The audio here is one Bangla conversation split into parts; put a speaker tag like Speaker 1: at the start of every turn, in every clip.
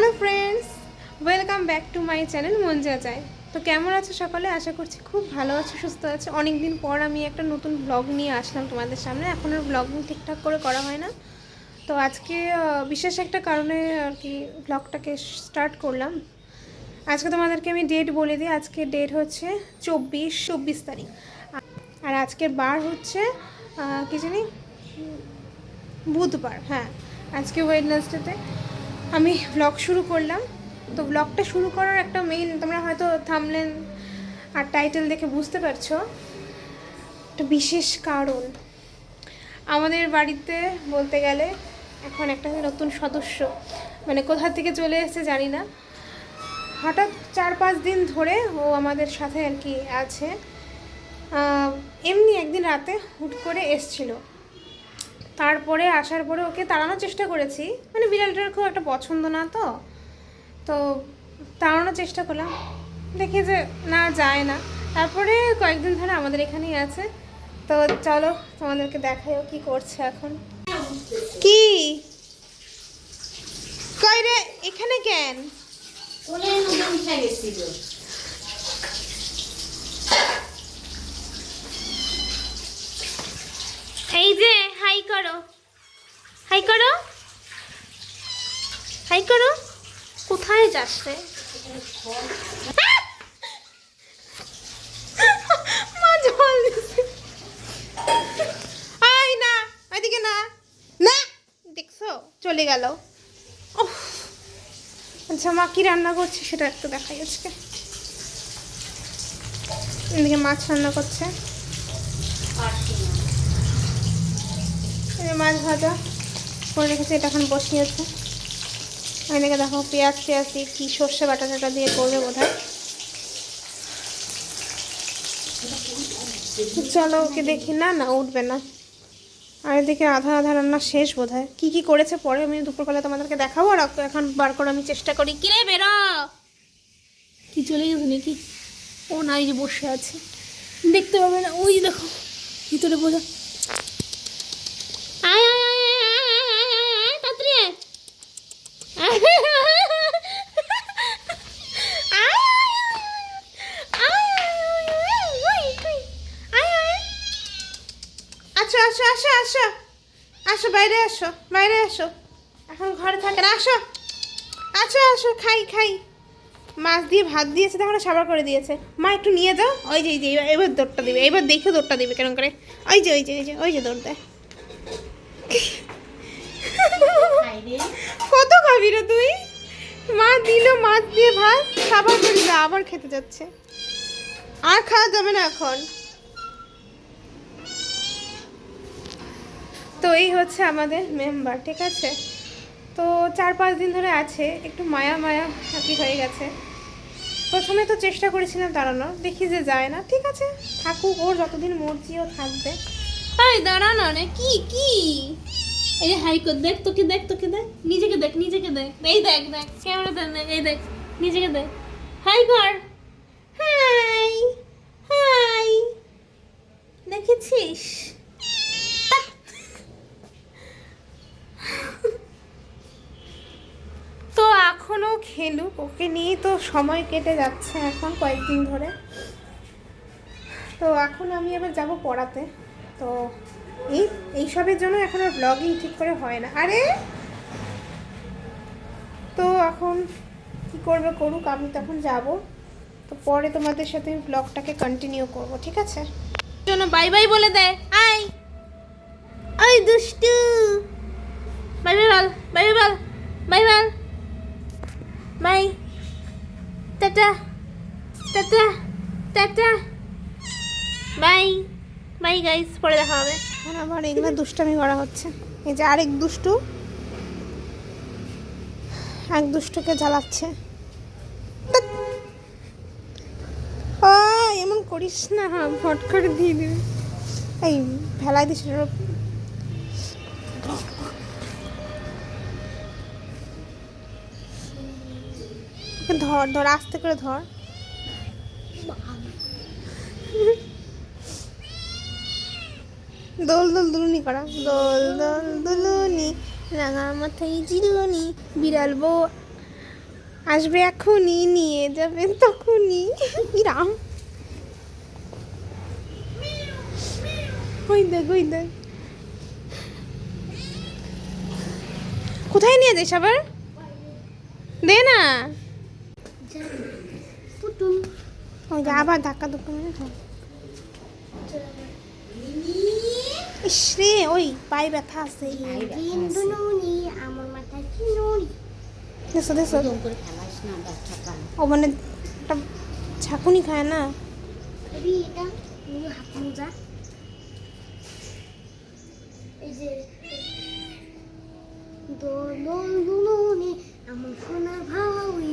Speaker 1: Hello friends welcome back to my channel মঞ্জা চায় তো কেমন আছো সকালে? আশা করছি খুব ভালো আছো, সুস্থ আছো। অনেক দিন পর আমি একটা নতুন ব্লগ নিয়ে আসলাম তোমাদের সামনে। এখন আর ব্লগ ঠিকঠাক করে করা হয় না। তো আজকে বিশেষ একটা কারণে আর কি ব্লগটাকে স্টার্ট করলাম। আজকে তোমাদেরকে আমি ডেট বলে দিই। আজকে ডেট হচ্ছে চব্বিশ চব্বিশ তারিখ। আর আজকের বার হচ্ছে কি জানি? বুধবার হ্যাঁ। আজকে ওয়েডনেসডেতে আমি ব্লগ শুরু করলাম। তো ব্লগটা শুরু করার একটা মেইন তোমরা হয়তো থামলেন আর টাইটেল দেখে বুঝতে পারছ। একটা বিশেষ কারণ। আমাদের বাড়িতে বলতে গেলে এখন একটা নতুন সদস্য। মানে কোথা থেকে চলে এসেছে জানি না। হঠাৎ চার পাঁচ দিন ধরে ও আমাদের সাথে আর কি আছে। এমনি একদিন রাতে হুট করে এসছিল। তারপরে আসার পরে ওকে তাড়ানোর চেষ্টা করেছি। মানে বিড়ালটার খুব একটা পছন্দ না তো। তো তাড়ানোর চেষ্টা করলাম। দেখি যে না যায় না। তারপরে কয়েকদিন ধরে আমাদের এখানেই আছে। তো চলো তোমাদেরকে দেখাই ও কী করছে এখন। কি? কই রে এখানে কেন? এই যে হাই করো। হাই করো। হাই করো। কোথায় রে? মা না, ওইদিকে না। না, দেখছ? চলে গেল। আচ্ছা মা কি রান্না করছে সেটা একটু দেখাই আজকে। এদিকে মাছ রান্না করছে। যে মাছ ভাজা করে রেখেছি, এটা এখন বসিয়েছে এদিকে দেখো পেঁয়াজ পেঁয়াজ দিয়ে কী সর্ষে বাটা টাটা দিয়ে করবে বোধ হয় চলো ওকে দেখি, না না, উঠবে না। আর এদিকে আধা আধা রান্না শেষ বোধ হয় কী কী করেছে পরে আমি দুপুরবেলা তোমাদেরকে দেখাবো, আর এখন বার করে আমি চেষ্টা করি। কিরে বেরো! কি চলে গেছে নাকি? ও না এই যে বসে আছে। দেখতে পাবে না। ওই দেখো, ভিতরে বোঝা আসো, বাইরে আসো বাইরে আসো। এখন ঘরে থাকে না আসো আসো আসো, খাই খাই। মাছ দিয়ে ভাত দিয়েছে, তখন সাবার করে দিয়েছে। মা, একটু নিয়ে যাও। ওই যে, এই যে, এবার- দৌড়টা দিবে, এবার দেখে দৌড়টা দিবে কেরম করে। ওই যে ওই যে ওই যে ওই যে দৌড় দেয় কত খাবি রে তুই? মা দিল মাছ দিয়ে ভাত, সাবার করে আবার খেতে যাচ্ছে। আর খাওয়া যাবে না এখন। তো এই হচ্ছে আমাদের মেম্বার ঠিক আছে? তো চার পাঁচ দিন ধরে আছে, একটু মায়া মায়া হ্যাপি হয়ে গেছে। প্রথমে তো চেষ্টা করেছিলাম দাঁড়ানোর দেখি যে যায় না, ঠিক আছে? থাকুক ওর, যতদিন মর্জি ও থাকবে। এই দাঁড়ানো রে, কি কি? এই হাই কর দেখ তোকে দেখ তোকে, দেখ। নিজেকে দেখ নিজেকে দেখ। এই দেখ দেখ, ক্যামেরা দেখ, এই দেখ, নিজেকে দেখ। হাই কর। Hi hi. দেখেছিস? ওকে নিয়েই তো সময় কেটে যাচ্ছে এখন কয়েকদিন ধরে। তো এখন আমি এবার যাব পড়াতে। তো এই, এইসবের জন্য এখন আর ব্লগিং ঠিক করে হয় না। আরে! তো এখন কি করবে করুক, আমি তখন যাব। তো পরে তোমাদের সাথে আমি ব্লগটাকে কন্টিনিউ করব, ঠিক আছে? জন্য বাই বাই বলে দে। আই আই দুষ্টু। বাই বাই বল, বাই বাই বল বাই বল। Bye tata tata tata bye bye guys পরে দেখা হবে। আবার এগুলো দুষ্টামি করা হচ্ছে। এই যে আরেক দুষ্টু। এক দুষ্টুকে জ্বালাচ্ছে। ও এমন করিস না ফট করে দিয়ে দিবি। এই, ফেলাই দিস ধর ধর, আস্তে করে ধর। দোল দোল, দুলুনি করা। দোল দোল, দুলুনি, রাঙা মাথায় জিলুনি, বিড়াল বউ আসবে এখনই, নিয়ে যাবে তখনই। রাম। ওই দেখ ওই দেখ। কোথায় নিয়ে যাস আবার? দে না।
Speaker 2: পুতুম
Speaker 1: ওই যে আবার ধাক্কা ধুক্কা মেরে ইস রে ওই পায়ে ব্যথা আছে
Speaker 2: আমার মাথায় কি
Speaker 1: দেখো দেখো ও মানে একটা ঝাঁকুনি খায় না
Speaker 2: দুলুনি আমার সোনার ভাউরি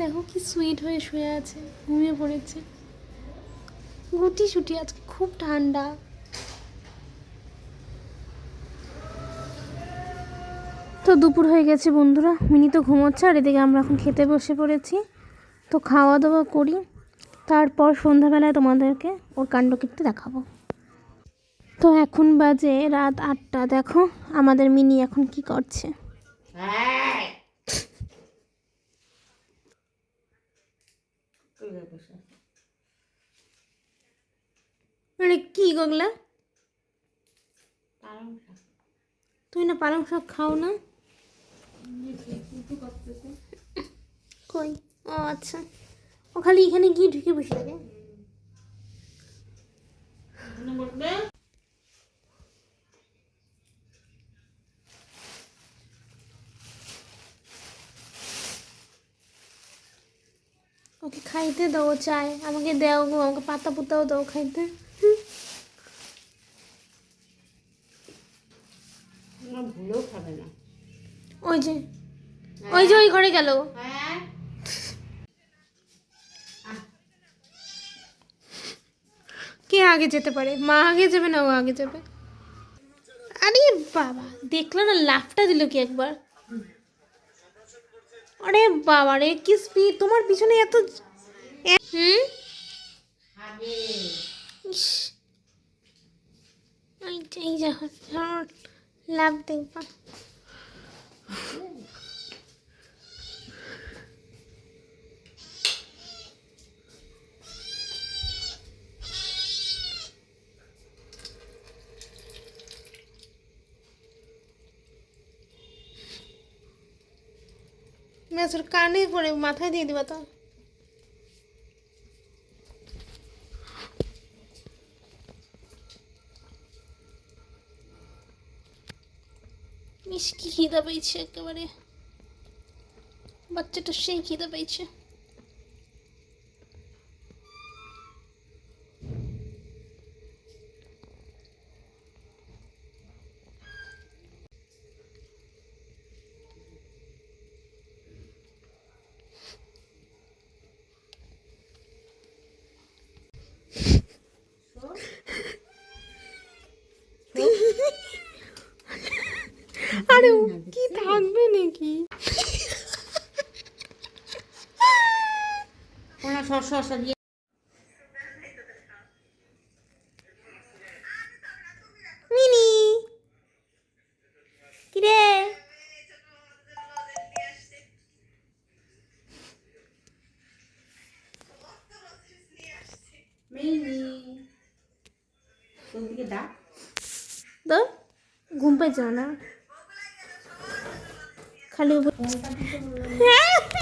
Speaker 1: দেখো কি সুইট হয়ে শুয়ে আছে, ঘুমিয়ে পড়েছে। গুটি সুটি আজকে খুব ঠান্ডা। তো দুপুর হয়ে গেছে বন্ধুরা, মিনি তো ঘুমোচ্ছে আর এদিকে আমরা এখন খেতে বসে পড়েছি। তো খাওয়া দাওয়া করি, তারপর সন্ধ্যাবেলায় তোমাদেরকে ওর কাণ্ডকীর্তি দেখাবো। তো এখন বাজে রাত আটটা, দেখো আমাদের মিনি এখন কি করছে।
Speaker 3: হ্যাঁ
Speaker 1: মানে কি গগলা? তুই না পালং শাক খাও না? কই? ও আচ্ছা। ও খালি এখানে গিয়ে ঢুকে বসে থাকে। ওকে খাইতে দাও চায় আমাকে দাও গো আমাকে পাতা পুতাও দাও খাইতে। ওই যে ওই যে ওই ঘরে গেল।
Speaker 3: হ্যাঁ।
Speaker 1: কে আগে যেতে পারে? মা আগে যাবে না ও আগে যাবে? আরে বাবা দেখল না লাফটা দিল কি একবার? আরে বাবা রে কি স্পিড তোমার পিছনে এত হুম? এই যে লাভ দেখবা মেসোর কানে পরে মাথায় দিয়ে দিবা তো মিস কি খিদা পেয়েছে একেবারে বাচ্চাটা সেই খিদা পেয়েছে কি থাকবে নাকি?
Speaker 3: ওনা শস শস দিয়ে
Speaker 1: মিনি! কিরে? ঘুম পাইছ না। খালি উপ-